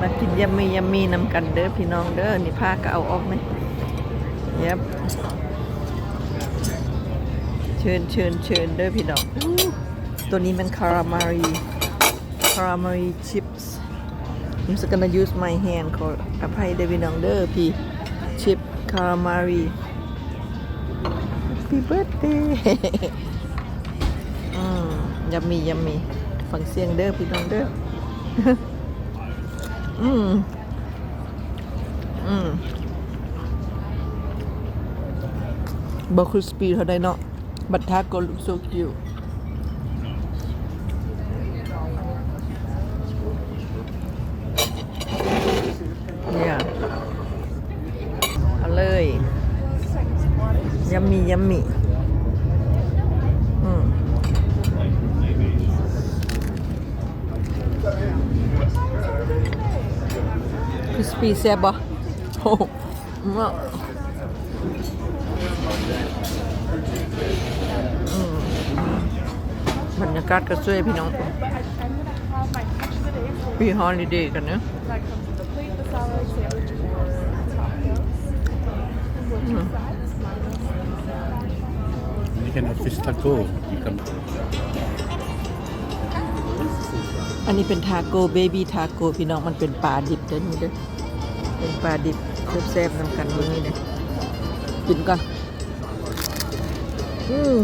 มากินยำมียำมีนำกันเด้อพี่น้องเด้อนี่ผ้าก็เอาออกไหมยับเชิญเชิญเชิญเด้อพี่น้องตัวนี้มันคารามารีคารามารีชิปส์ I'm just gonna use my hand ขออภัยเด้อพี่น้องเด้อพี่ชิปคารามารี Happy birthday อืมยำมียำมีฟังเสียงเด้อพี่น้องเด้อ อืม อืมบอคริสปีเท่าใดเนาะบัตทาโกลุกโซคิวเนี่ยเอาเลยยัมมี่ยัมมี่ ค ริสปี้แซ่บบ่โอ้มากอืมบรรยากาศก็สวยพี่น้องปีฮอลิเดย์กันเนอะ That comes with the plate, the salad, sandwich, or tacos. With two sides, minus You can have fish taco. You can อันนี้เป็นทาโก้เบบี้ทาโก้พี่น้องมันเป็นปลาดิบเด้อนี่เด้อ เป็นปลาดิบแซ่บๆนำกันตรงนี้เด้อกินก่อนอืม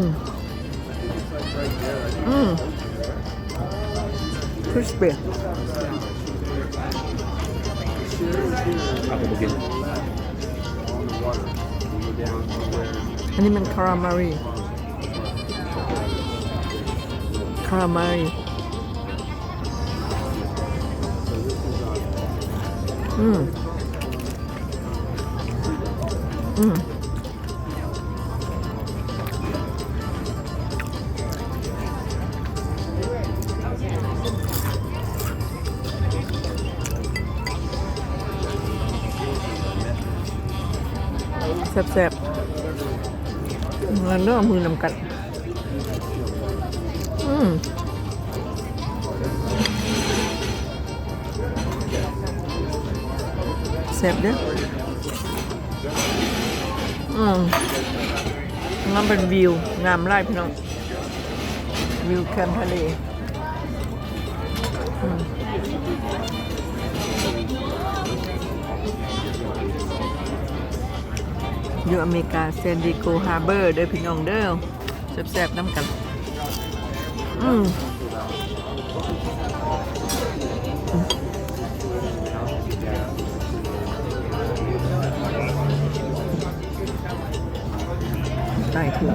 อืมคริสปี้ aku begini. อันนี้มันคารามารีคารามารีอืม อืมแซ่บๆแล้วเนื้อมือนำกัน อืมแซ่บเด้อ อืมงามเป็นวิว งามไร่พี่น้อง วิวแคมป์ทะเลอยู่อเมริกาเซนดิโกฮาร์เบอร์เด้อพี่น้องเด้อแซ่บๆน้ำกัน อืม ใต้ถุน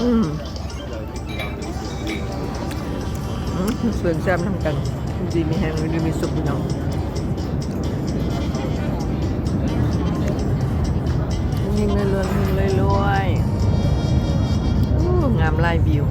อืมเส่อนแซมทำกัน ดีมีแฮงดีมีสุกเนาะยิ่งเลยรวยรวยงามไลายวิว